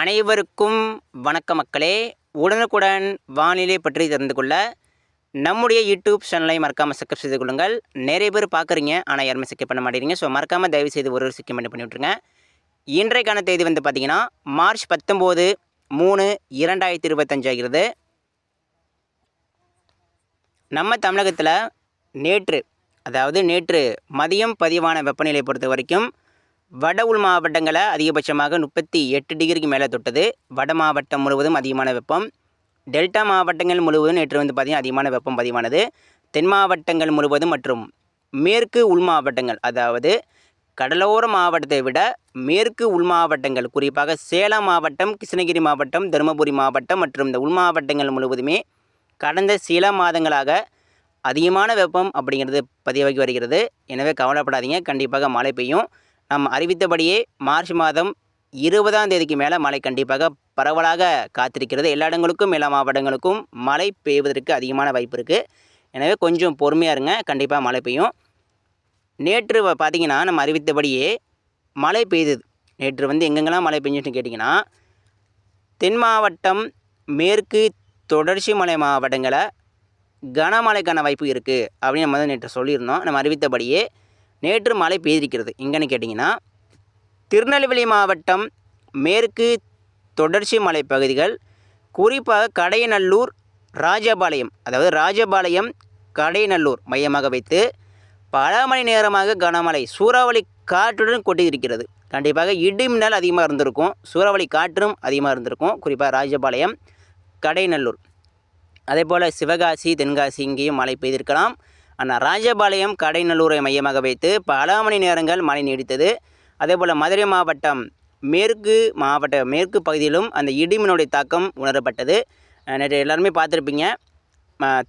அனைவருக்கும் வணக்க மக்களே. உடனுக்குடன் வானிலை பற்றி தெரிந்து கொள்ள நம்முடைய யூடியூப் சேனலை மறக்காமல் சப்ஸ்கிரைப் செய்து கொள்ளுங்கள். நிறைய பேர் பார்க்குறீங்க ஆனால் யாருமே சிக்கப் பண்ண மாட்டேங்கிறீங்க. ஸோ மறக்காமல் தயவு செய்து ஒரு ஒரு சிக்கம் பண்ணி பண்ணி விட்ருங்க இன்றைக்கான தேதி வந்து பார்த்திங்கன்னா மார்ச் பத்தொம்போது மூணு இரண்டாயிரத்தி இருபத்தஞ்சு ஆகிறது. நம்ம தமிழகத்தில் நேற்று அதாவது நேற்று மதியம் பதிவான வெப்பநிலை பொறுத்த வரைக்கும் வட உள் மாவட்டங்களை அதிகபட்சமாக முப்பத்தி எட்டு டிகிரிக்கு மேலே தொட்டது. வட மாவட்டம் முழுவதும் அதிகமான வெப்பம். டெல்டா மாவட்டங்கள் முழுவதும் நேற்று வந்து பார்த்திங்கன்னா அதிகமான வெப்பம் பதிவானது. தென் மாவட்டங்கள் முழுவதும் மற்றும் மேற்கு உள் மாவட்டங்கள் அதாவது கடலோர மாவட்டத்தை விட மேற்கு உள் மாவட்டங்கள் குறிப்பாக சேலம் மாவட்டம் கிருஷ்ணகிரி மாவட்டம் தருமபுரி மாவட்டம் மற்றும் இந்த உள் மாவட்டங்கள் முழுவதுமே கடந்த சில மாதங்களாக அதிகமான வெப்பம் அப்படிங்கிறது பதிவாகி வருகிறது. எனவே கவலைப்படாதீங்க. கண்டிப்பாக மழை பெய்யும். நாம் அறிவித்தபடியே மார்ச் மாதம் இருபதாம் தேதிக்கு மேலே மழை கண்டிப்பாக பரவலாக காத்திருக்கிறது. எல்லா இடங்களுக்கும் எல்லா மாவட்டங்களுக்கும் மழை பெய்வதற்கு அதிகமான வாய்ப்பு இருக்குது எனவே கொஞ்சம் பொறுமையாக இருங்க. கண்டிப்பாக மழை பெய்யும். நேற்று பார்த்திங்கன்னா பார்த்தீங்கன்னா நம்ம அறிவித்தபடியே மழை பெய்தது. நேற்று வந்து எங்கெங்கெல்லாம் மழை பெஞ்சுன்னு கேட்டிங்கன்னா தென் மாவட்டம் மேற்கு தொடர்ச்சி மலை மாவட்டங்களை கனமழைக்கான வாய்ப்பு இருக்குது அப்படின்னு நம்ம வந்து நேற்று சொல்லியிருந்தோம். நம்ம அறிவித்தபடியே நேற்று மழை பெய்திருக்கிறது. எங்கன்னு கேட்டிங்கன்னா திருநெல்வேலி மாவட்டம் மேற்கு தொடர்ச்சி மலை பகுதிகள் குறிப்பாக கடையநல்லூர் ராஜபாளையம் அதாவது ராஜபாளையம் கடையநல்லூர் மையமாக வைத்து பல மணி நேரமாக கனமழை சூறாவளி காற்றுடன் கொட்டியிருக்கிறது. கண்டிப்பாக இடி மின்னல் அதிகமாக இருந்திருக்கும் சூறாவளி காற்றும் அதிகமாக இருந்திருக்கும் குறிப்பாக ராஜபாளையம் கடைநல்லூர் அதே போல் சிவகாசி தென்காசி இங்கேயும் மழை பெய்திருக்கலாம். ஆனால் ராஜபாளையம் கடைநல்லூரை மையமாக வைத்து பல மணி நேரங்கள் மழை நீடித்தது. அதே போல் மதுரை மாவட்டம் மேற்கு மாவட்ட மேற்கு பகுதியிலும் அந்த இடிமினுடைய தாக்கம் உணரப்பட்டது. நேற்று எல்லாருமே பார்த்துருப்பீங்க.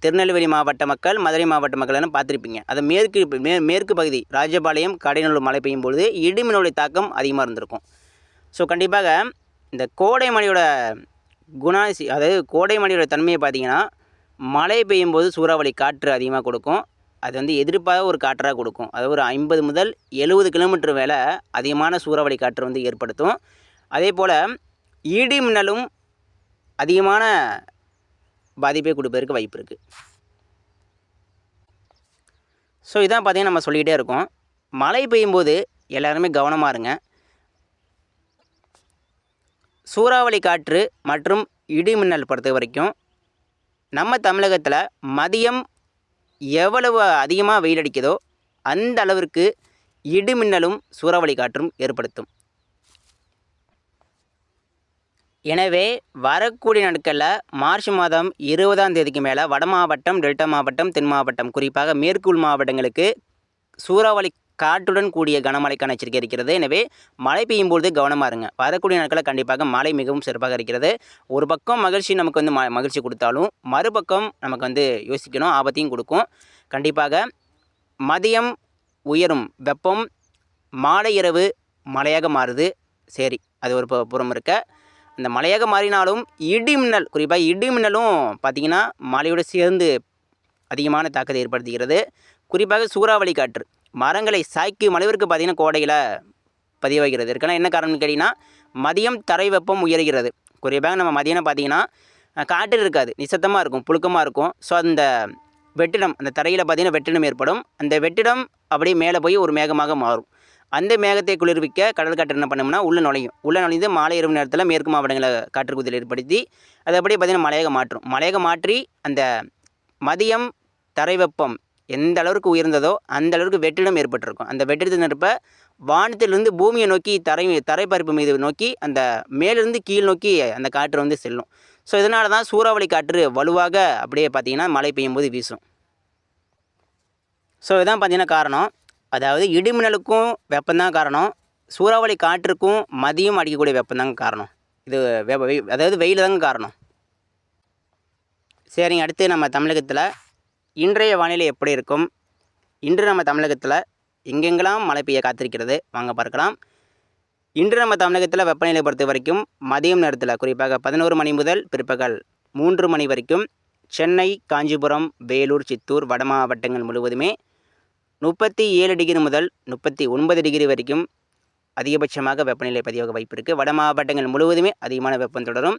திருநெல்வேலி மாவட்ட மக்கள் மதுரை மாவட்ட மக்கள்னு பார்த்துருப்பீங்க. அது மேற்கு மே மேற்கு பகுதி ராஜபாளையம் கடைநல்லூர் மழை பெய்யும் பொழுது இடிமினுடைய தாக்கம் அதிகமாக இருந்திருக்கும். ஸோ கண்டிப்பாக இந்த கோடை மழையோட குணாசி அதாவது கோடை மழையோட தன்மையை பார்த்தீங்கன்னா மழை பெய்யும்போது சூறாவளி காற்று அதிகமாக கொடுக்கும். அது வந்து எதிர்ப்பாக ஒரு காற்றாக கொடுக்கும். அது ஒரு ஐம்பது முதல் எழுபது கிலோமீட்டர் வேலை அதிகமான சூறாவளி காற்று வந்து ஏற்படுத்தும். அதே போல் இடி மின்னலும் அதிகமான பாதிப்பை கொடுப்பதற்கு வாய்ப்பு இருக்குது ஸோ இதான் பார்த்திங்கன்னா நம்ம சொல்லிக்கிட்டே இருக்கோம். மழை பெய்யும்போது எல்லாருமே கவனமாக இருங்க. சூறாவளி காற்று மற்றும் இடி மின்னல் பொறுத்த வரைக்கும் நம்ம தமிழகத்தில் மதியம் எவ்வளவு அதிகமாக வெயில் அடிக்குதோ அந்த அளவிற்கு இடுமின்னலும் சூறாவளி காற்றும் ஏற்படுத்தும். எனவே வரக்கூடிய நாட்களில் மார்ச் மாதம் இருபதாம் தேதிக்கு மேலே வட மாவட்டம் டெல்டா மாவட்டம் தென் மாவட்டம் குறிப்பாக மேற்குள் மாவட்டங்களுக்கு சூறாவளி காற்றுடன் கூடிய கனமழைக்கான எச்சரிக்கை இருக்கிறது. எனவே மழை பெய்யும் பொழுது கவனமாக இருங்க. வரக்கூடிய நாட்களில் கண்டிப்பாக மழை மிகவும் சிறப்பாக இருக்கிறது. ஒரு பக்கம் மகிழ்ச்சி நமக்கு வந்து ம மகிழ்ச்சி கொடுத்தாலும் மறுபக்கம் நமக்கு வந்து யோசிக்கணும் ஆபத்தையும் கொடுக்கும். கண்டிப்பாக மதியம் உயரும் வெப்பம் மாலை இரவு மழையாக மாறுது. சரி அது ஒரு புறம் இருக்க. இந்த மழையாக மாறினாலும் இடி மின்னல் குறிப்பாக இடிமின்னலும் பார்த்திங்கன்னா மழையோடு சேர்ந்து அதிகமான தாக்கத்தை ஏற்படுத்துகிறது. குறிப்பாக சூறாவளி காற்று. மரங்களை சாய்க்கும் அளவிற்கு பார்த்திங்கன்னா கோடையில் பதிவாகிறது இருக்குன்னா என்ன காரணம்னு கேட்டிங்கன்னா மதியம் தரை வெப்பம் உயர்கிறது. குறிப்பாக நம்ம மதியம் பார்த்திங்கன்னா காற்று இருக்காது. நிசத்தமாக இருக்கும் புழுக்கமாக இருக்கும். ஸோ அந்த வெற்றிடம் அந்த தரையில் பார்த்திங்கன்னா வெற்றிடம் ஏற்படும். அந்த வெற்றிடம் அப்படியே மேலே போய் ஒரு மேகமாக மாறும். அந்த மேகத்தை குளிர்விக்க கடல் காற்று என்ன பண்ணும்னா உள்ளே நுழையும். உள்ளே நுழைந்து மாலை இரவு நேரத்தில் மேற்கு மாவட்டங்களை காற்று குதிரை ஏற்படுத்தி அது அப்படியே பார்த்திங்கன்னா மலையாக மாற்றும். மலையாக மாற்றி அந்த மதியம் தரை வெப்பம் எந்த அளவுக்கு உயர்ந்ததோ அந்த அளவுக்கு வெற்றிடம் ஏற்பட்டிருக்கும். அந்த வெற்றிடத்தில் நிற்ப வானத்திலிருந்து பூமியை நோக்கி தரை தரைப்பரப்பு மீது நோக்கி அந்த மேலிருந்து கீழ் நோக்கி அந்த காற்று வந்து செல்லும். ஸோ இதனால தான் சூறாவளி காற்று வலுவாக அப்படியே பார்த்திங்கன்னா மழை பெய்யும் போது வீசும். ஸோ இதான் பார்த்தீங்கன்னா காரணம். அதாவது இடிமின்னலுக்கும் வெப்பம்தான் காரணம். சூறாவளி காற்றுக்கும் மதியம் அடிக்கக்கூடிய வெப்பம்தாங்க காரணம். இது வெ- அதாவது வெயில் தாங்க காரணம். சரிங்க அடுத்து நம்ம தமிழகத்தில் இன்றைய வானிலை எப்படி இருக்கும்? இன்று நம்ம தமிழகத்தில் எங்கெங்கெல்லாம் மழை பெய்ய காத்திருக்கிறது? வாங்க பார்க்கலாம். இன்று நம்ம தமிழகத்தில் வெப்பநிலை பொறுத்த வரைக்கும் மதியம் நேரத்தில் குறிப்பாக பதினோரு மணி முதல் பிற்பகல் மூன்று மணி வரைக்கும் சென்னை காஞ்சிபுரம் வேலூர் சித்தூர் வட மாவட்டங்கள் முழுவதுமே முப்பத்தி ஏழு டிகிரி முதல் முப்பத்தி ஒன்பது டிகிரி வரைக்கும் அதிகபட்சமாக வெப்பநிலை பதிவாக வாய்ப்பு இருக்குது வட மாவட்டங்கள் முழுவதுமே அதிகமான வெப்பம் தொடரும்.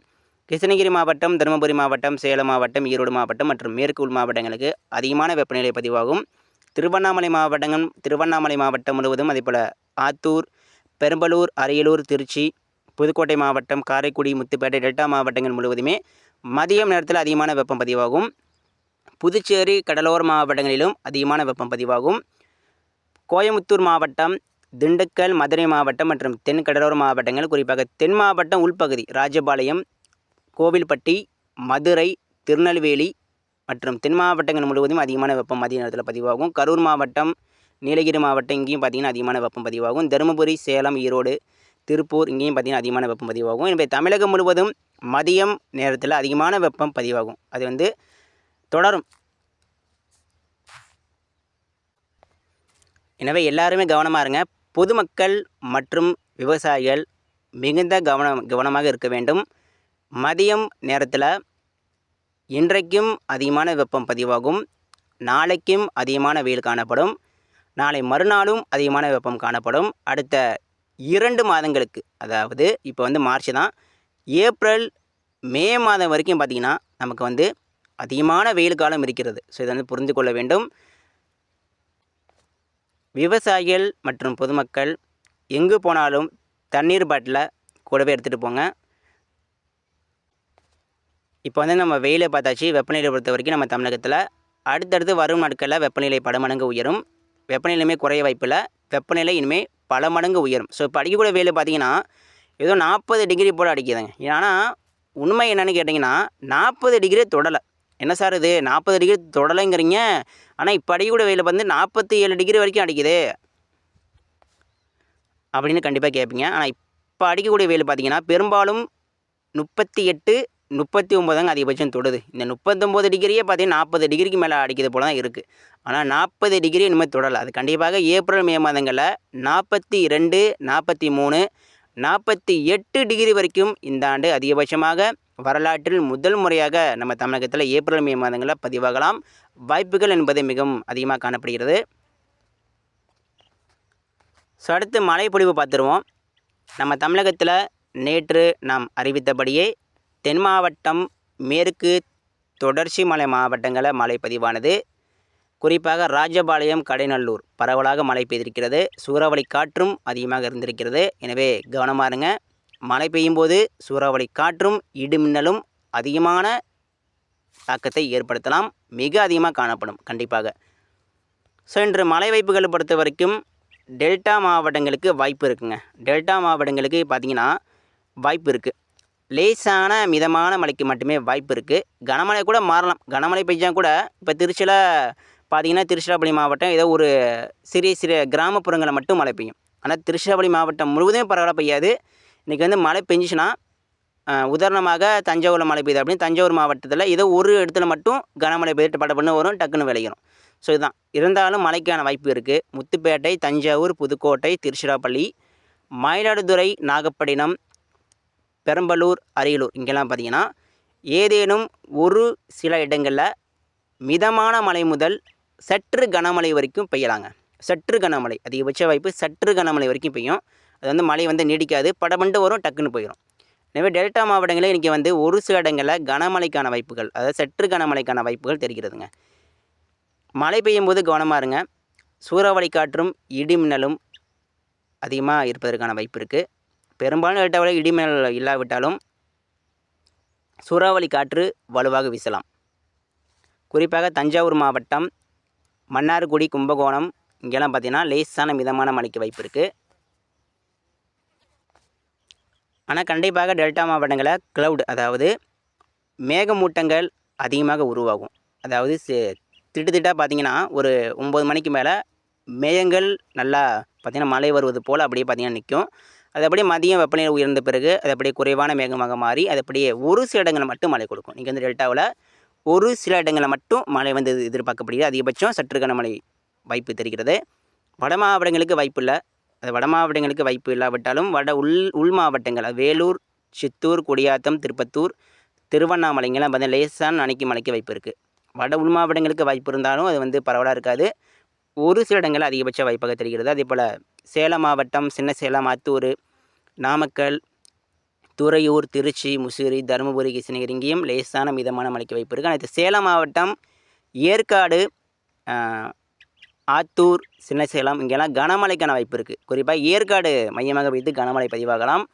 கிருஷ்ணகிரி மாவட்டம் தருமபுரி மாவட்டம் சேலம் மாவட்டம் ஈரோடு மாவட்டம் மற்றும் மேற்கு உள் மாவட்டங்களுக்கு அதிகமான வெப்பநிலை பதிவாகும். திருவண்ணாமலை மாவட்டங்கள் திருவண்ணாமலை மாவட்டம் முழுவதும் அதேபோல் ஆத்தூர் பெரம்பலூர் அரியலூர் திருச்சி புதுக்கோட்டை மாவட்டம் காரைக்குடி முத்துப்பேட்டை டெல்டா மாவட்டங்கள் முழுவதுமே மதியம் நேரத்தில் அதிகமான வெப்பம் பதிவாகும். புதுச்சேரி கடலோர மாவட்டங்களிலும் அதிகமான வெப்பம் பதிவாகும். கோயமுத்தூர் மாவட்டம் திண்டுக்கல் மதுரை மாவட்டம் மற்றும் தென் கடலோர மாவட்டங்கள் குறிப்பாக தென் மாவட்டம் உள்பகுதி ராஜபாளையம் கோவில்பட்டி மதுரை திருநெல்வேலி மற்றும் தென் மாவட்டங்கள் முழுவதும் அதிகமான வெப்பம் மதிய நேரத்தில் பதிவாகும். கரூர் மாவட்டம் நீலகிரி மாவட்டம் இங்கேயும் பார்த்திங்கன்னா அதிகமான வெப்பம் பதிவாகும். தருமபுரி சேலம் ஈரோடு திருப்பூர் இங்கேயும் பார்த்திங்கன்னா அதிகமான வெப்பம் பதிவாகும். எனவே தமிழகம் முழுவதும் மதியம் நேரத்தில் அதிகமான வெப்பம் பதிவாகும். அது வந்து தொடரும். எனவே எல்லாருமே கவனமாக இருங்க. பொதுமக்கள் மற்றும் விவசாயிகள் மிகுந்த கவனம் கவனமாக இருக்க வேண்டும். மதியம் நேரத்தில் இன்றைக்கும் அதிகமான வெப்பம் பதிவாகும். நாளைக்கும் அதிகமான வெயில் காணப்படும். நாளை மறுநாளும் அதிகமான வெப்பம் காணப்படும். அடுத்த இரண்டு மாதங்களுக்கு அதாவது இப்போ வந்து மார்ச் தான். ஏப்ரல் மே மாதம் வரைக்கும் பார்த்திங்கன்னா நமக்கு வந்து அதிகமான வெயில் காலம் இருக்கிறது. ஸோ இதை வந்து புரிந்து கொள்ள வேண்டும். விவசாயிகள் மற்றும் பொதுமக்கள் எங்கு போனாலும் தண்ணீர் பாட்டில் கூடவே எடுத்துகிட்டு போங்க. இப்போ வந்து நம்ம வெயிலை பார்த்தாச்சு வெப்பநிலை பொறுத்த வரைக்கும் நம்ம தமிழகத்தில் அடுத்தடுத்து வரும் நாட்களில் வெப்பநிலை பல மடங்கு உயரும். வெப்பநிலையுமே குறைய வாய்ப்பில் வெப்பநிலை இனிமேல் பல மடங்கு உயரும். ஸோ இப்போ அடிக்கக்கூடிய வெயில் பார்த்தீங்கன்னா ஏதோ நாற்பது டிகிரி போல் அடிக்குதுங்க. ஏன்னா உண்மை என்னென்னு கேட்டிங்கன்னா நாற்பது டிகிரி தொடலை. என்ன சார் இது? நாற்பது டிகிரி தொடலைங்கிறீங்க. ஆனால் இப்போ அடிக்கக்கூடிய வெயில் வந்து நாற்பத்தி ஏழு டிகிரி வரைக்கும் அடிக்குது. அப்படின்னு கண்டிப்பாக கேட்பீங்க. ஆனால் இப்போ அடிக்கக்கூடிய வெயில் பார்த்தீங்கன்னா பெரும்பாலும் முப்பத்தி எட்டு முப்பத்தி ஒம்பதாங்க அதிகபட்சம் தொடுது. இந்த முப்பத்தொம்போது டிகிரியே பார்த்தீங்கன்னா நாற்பது டிகிரிக்கு மேலே அடிக்கிறது போல தான் இருக்குது ஆனால் நாற்பது டிகிரி இனிமேல் தொடலை. அது கண்டிப்பாக ஏப்ரல் மே மாதங்களில் நாற்பத்தி ரெண்டு நாற்பத்தி மூணு நாற்பத்தி எட்டு டிகிரி வரைக்கும் இந்த ஆண்டு அதிகபட்சமாக வரலாற்றில் முதல் முறையாக நம்ம தமிழகத்தில் ஏப்ரல் மே மாதங்களில் பதிவாகலாம். வாய்ப்புகள் என்பது மிகவும் அதிகமாக காணப்படுகிறது. ஸோ அடுத்து மழை பொழிவு பார்த்துருவோம். நம்ம தமிழகத்தில் நேற்று நாம் அறிவித்தபடியே தென் மாவட்டம் மேற்கு தொடர்ச்சி மலை மாவட்டங்களில் மழை பதிவானது. குறிப்பாக ராஜபாளையம் கடைநல்லூர் பரவலாக மழை பெய்திருக்கிறது. சூறாவளி காற்றும் அதிகமாக இருந்திருக்கிறது. எனவே கவனமாக இருங்க. மழை பெய்யும் போது சூறாவளி காற்றும் இடிமின்னலும் அதிகமான தாக்கத்தை ஏற்படுத்தலாம். மிக அதிகமாக காணப்படும் கண்டிப்பாக. ஸோ இன்று மழை வாய்ப்புகளை பொறுத்த வரைக்கும் டெல்டா மாவட்டங்களுக்கு வாய்ப்பு இருக்குங்க. டெல்டா மாவட்டங்களுக்கு பார்த்திங்கன்னா வாய்ப்பு இருக்குது லேசான மிதமான மழைக்கு மட்டுமே வாய்ப்பு இருக்குது கனமழை கூட மாறலாம். கனமழை பெய்ஞ்சால் கூட இப்போ திருச்சியில் பார்த்தீங்கன்னா திருச்சிராப்பள்ளி மாவட்டம் ஏதோ ஒரு சிறிய சிறிய கிராமப்புறங்களில் மட்டும் மழை பெய்யும். ஆனால் திருச்சிராப்பள்ளி மாவட்டம் முழுவதும் பரவாயில்ல பெய்யாது. இன்றைக்கி வந்து மழை பெஞ்சிச்சுன்னா உதாரணமாக தஞ்சாவூரில் மழை பெய்யுது அப்படின்னு தஞ்சாவூர் மாவட்டத்தில் ஏதோ ஒரு இடத்துல மட்டும் கனமழை பெய்துட்டு பட பண்ண வரும் டக்குன்னு விளையிடும் ஸோ இதுதான். இருந்தாலும் மழைக்கான வாய்ப்பு இருக்குது முத்துப்பேட்டை தஞ்சாவூர் புதுக்கோட்டை திருச்சிராப்பள்ளி மயிலாடுதுறை நாகப்பட்டினம் பெரம்பலூர் அரியலூர் இங்கெல்லாம் பார்த்தீங்கன்னா ஏதேனும் ஒரு சில இடங்களில் மிதமான மழை முதல் சற்று கனமழை வரைக்கும் பெய்யலாங்க. சற்று கனமழை அதிகபட்ச வாய்ப்பு சற்று கனமழை வரைக்கும் பெய்யும். அது வந்து மழை வந்து நீடிக்காது படபண்டு வரும் டக்குன்னு போயிடும் எனவே டெல்டா மாவட்டங்களில் இன்றைக்கி வந்து ஒரு சில இடங்களில் கனமழைக்கான வாய்ப்புகள் அதாவது சற்று கனமழைக்கான வாய்ப்புகள் தெரிகிறதுங்க. மழை பெய்யும் போது கவனமாக இருங்க. சூறாவளி காற்றும் இடிமின்னலும் அதிகமாக இருப்பதற்கான வாய்ப்பு இருக்குது பெரும்பாலும் டெல்டாவில் இடிமின்னல் இல்லாவிட்டாலும் சூறாவளி காற்று வலுவாக வீசலாம். குறிப்பாக தஞ்சாவூர் மாவட்டம் மன்னார்குடி கும்பகோணம் இங்கெல்லாம் பார்த்தீங்கன்னா லேசான மிதமான மழைக்கு வாய்ப்பு இருக்குது ஆனால் கண்டிப்பாக டெல்டா மாவட்டங்களில் க்ளவுட் அதாவது மேகமூட்டங்கள் அதிகமாக உருவாகும். அதாவது சி- திட்டு பார்த்தீங்கன்னா ஒரு ஒம்பது மணிக்கு மேலே மேகங்கள் நல்லா பார்த்திங்கன்னா மழை வருவது போல் அப்படியே பார்த்திங்கன்னா நிற்கும். அது அப்படியே மதியம் வெப்பநிலை உயர்ந்த பிறகு அது அப்படியே குறைவான மேகமாக மாறி அது அப்படியே ஒரு சில இடங்களில் மட்டும் மழை கொடுக்கும். இங்கே வந்து டெல்டாவில் ஒரு சில இடங்களில் மட்டும் மழை வந்து எதிர்பார்க்கப்படுகிறது. அதிகபட்சம் சற்று கனமழை வாய்ப்பு தெரிகிறது. வட மாவட்டங்களுக்கு வாய்ப்பு இல்லை. அது வட மாவட்டங்களுக்கு வாய்ப்பு இல்லாவிட்டாலும் வட உள் உள் மாவட்டங்கள் வேலூர் சித்தூர் குடியாத்தம் திருப்பத்தூர் திருவண்ணாமலைங்கெல்லாம் பார்த்தீங்கன்னா லேசான அணைக்கு மழைக்கு வாய்ப்பு இருக்குது வட உள் மாவட்டங்களுக்கு வாய்ப்பு இருந்தாலும் அது வந்து பரவலாக இருக்காது. ஒரு சில இடங்களில் அதிகபட்ச வாய்ப்பாக தெரிகிறது. அதே போல் சேலம் மாவட்டம் சின்ன சேலம் ஆத்தூர் நாமக்கல் துறையூர் திருச்சி முசிறி தருமபுரி கிருஷ்ணகிரி இங்கேயும் லேசான மிதமான மழைக்கு வாய்ப்பு இருக்குது அடுத்து சேலம் மாவட்டம் ஏற்காடு ஆத்தூர் சின்ன சேலம் இங்கெல்லாம் கனமழைக்கான வாய்ப்பு இருக்குது குறிப்பாக ஏற்காடு மையமாக வைத்து கனமழை பதிவாகலாம்.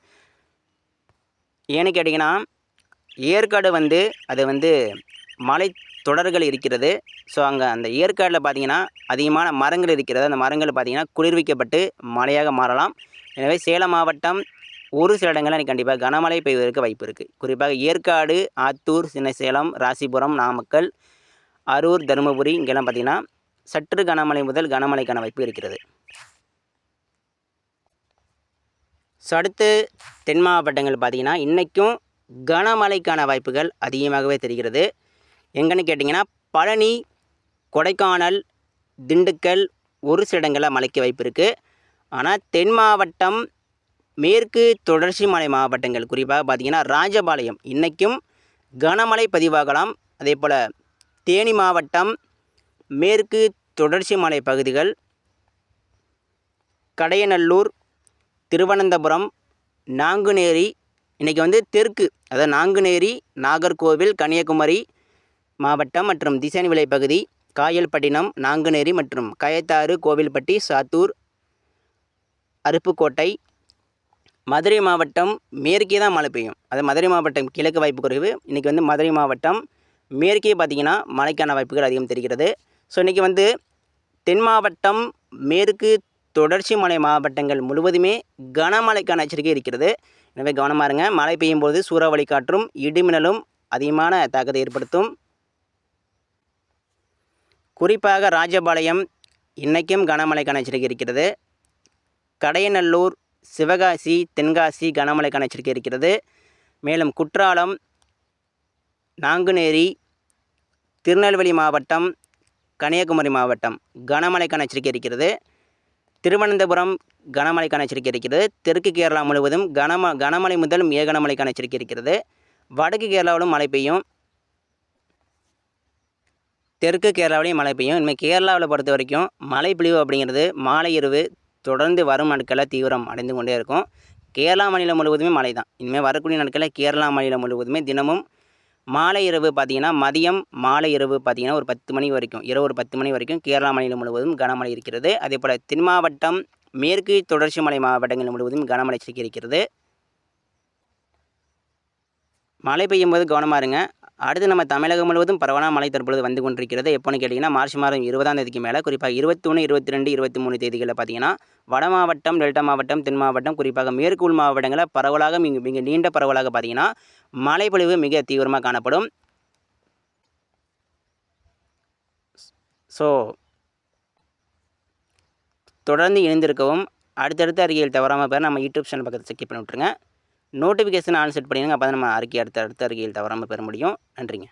ஏன்னு கேட்டிங்கன்னா ஏற்காடு வந்து அது வந்து மலை தொடர்கள் இருக்கிறது. ஸோ அங்கே அந்த ஏற்காடில் பார்த்தீங்கன்னா அதிகமான மரங்கள் இருக்கிறது. அந்த மரங்கள் பார்த்தீங்கன்னா குளிர்விக்கப்பட்டு மழையாக மாறலாம். எனவே சேலம் மாவட்டம் ஒரு சில இடங்களில் கண்டிப்பாக கனமழை பெய்வதற்கு வாய்ப்பு இருக்குது குறிப்பாக ஏற்காடு ஆத்தூர் சின்னசேலம் ராசிபுரம் நாமக்கல் அரூர் தருமபுரி இங்கெல்லாம் பார்த்திங்கன்னா சற்று கனமழை முதல் கனமழைக்கான வாய்ப்பு இருக்கிறது. ஸோ அடுத்து தென் மாவட்டங்கள் பார்த்திங்கன்னா இன்றைக்கும் கனமழைக்கான வாய்ப்புகள் அதிகமாகவே தெரிகிறது. எங்கன்னு கேட்டிங்கன்னா பழனி கொடைக்கானல் திண்டுக்கல் ஒரு சில இடங்களில் மழைக்கு வாய்ப்பு இருக்குது ஆனால் தென் மாவட்டம் மேற்கு தொடர்ச்சி மலை மாவட்டங்கள் குறிப்பாக பார்த்திங்கன்னா ராஜபாளையம். இன்றைக்கும் கனமழை பதிவாகலாம். அதே போல் தேனி மாவட்டம் மேற்கு தொடர்ச்சி மலை பகுதிகள் கடையநல்லூர் திருவனந்தபுரம் நாங்குநேரி இன்றைக்கி வந்து தெற்கு. அதாவது நாங்குநேரி நாகர்கோவில் கன்னியாகுமரி மாவட்டம் மற்றும் திசைநிலை பகுதி காயல்பட்டினம் நாங்குநேரி மற்றும் கயத்தாறு கோவில்பட்டி சாத்தூர் அருப்புக்கோட்டை மதுரை மாவட்டம் மேற்கே தான் மழை பெய்யும். அது மதுரை மாவட்டம் கிழக்கு வாய்ப்பு குறைவு. இன்றைக்கி வந்து மதுரை மாவட்டம் மேற்கே பார்த்திங்கன்னா மழைக்கான வாய்ப்புகள் அதிகம் தெரிகிறது. ஸோ இன்றைக்கி வந்து தென் மாவட்டம் மேற்கு தொடர்ச்சி மலை மாவட்டங்கள் முழுவதுமே கனமழைக்கான எச்சரிக்கை இருக்கிறது. எனவே கவனமாக இருங்க. மழை பெய்யும் போது சூறாவளி காற்றும் இடிமின்னலும் அதிகமான தாக்கத்தை ஏற்படுத்தும். குறிப்பாக ராஜபாளையம் இன்றைக்கும் கனமழை எச்சரிக்கை இருக்கிறது. கடையநல்லூர் சிவகாசி தென்காசி கனமழை எச்சரிக்கை இருக்கிறது. மேலும் குற்றாலம் நாங்குநேரி திருநெல்வேலி மாவட்டம் கன்னியாகுமரி மாவட்டம் கனமழை எச்சரிக்கை இருக்கிறது. திருவனந்தபுரம் கனமழை எச்சரிக்கை இருக்கிறது. தெற்கு கேரளா முழுவதும் கனம கனமழை முதல் மிக கனமழைக்கான இருக்கிறது. வடக்கு கேரளாவிலும் மழை பெய்யும். தெற்கு கேரளாவிலையும் மழை பெய்யும். இனிமேல் கேரளாவில் பொறுத்த வரைக்கும் மழை பொழிவு அப்படிங்கிறது மாலை இரவு தொடர்ந்து வரும் நாட்களில் தீவிரம் அடைந்து கொண்டே இருக்கும். கேரளா மாநிலம் முழுவதுமே மழை தான் இனிமேல் வரக்கூடிய நாட்களில் கேரளா மாநிலம் முழுவதுமே தினமும் மாலை இரவு பார்த்தீங்கன்னா மதியம் மாலை இரவு பார்த்தீங்கன்னா ஒரு பத்து மணி வரைக்கும் இரவு ஒரு பத்து மணி வரைக்கும் கேரளா மாநிலம் முழுவதும் கனமழை இருக்கிறது. அதே போல் தென் மாவட்டம் மேற்கு தொடர்ச்சி மலை மாவட்டங்கள் முழுவதும் கனமழை எச்சரிக்கை இருக்கிறது மழை பெய்யும் போது கவனமாக இருங்க. அடுத்து நம்ம தமிழகம் முழுவதும் பரவலான மழை தற்பொழுது வந்து கொண்டிருக்கிறது. எப்போன்னு கேட்டிங்கன்னா மார்ச் மாதம் இருபதாம் தேதிக்கு மேலே குறிப்பாக இருபத்தொன்று இருபத்தி ரெண்டு இருபத்தி மூணு தேதிகளில் பார்த்தீங்கன்னா வட மாவட்டம் டெல்டா மாவட்டம் தென் மாவட்டம் குறிப்பாக மேற்கு உள் மாவட்டங்களில் பரவலாக மிக மிக நீண்ட பரவலாக பார்த்தீங்கன்னா மழைப்பொழிவு மிக தீவிரமாக காணப்படும். ஸோ தொடர்ந்து இணைந்திருக்கவும் அடுத்தடுத்த அறிக்கையில் தவறாமல் பேர் நம்ம யூடியூப் சேனல் பக்கத்தில் செக் பண்ணி விட்ருங்க நோட்டிஃபிகேஷன் ஆன் செட் பண்ணிடுங்க. அப்போ தான் நம்ம அறிக்கை அடுத்த அடுத்த அறிக்கையில் தவறாமல் பெற முடியும். நன்றிங்க.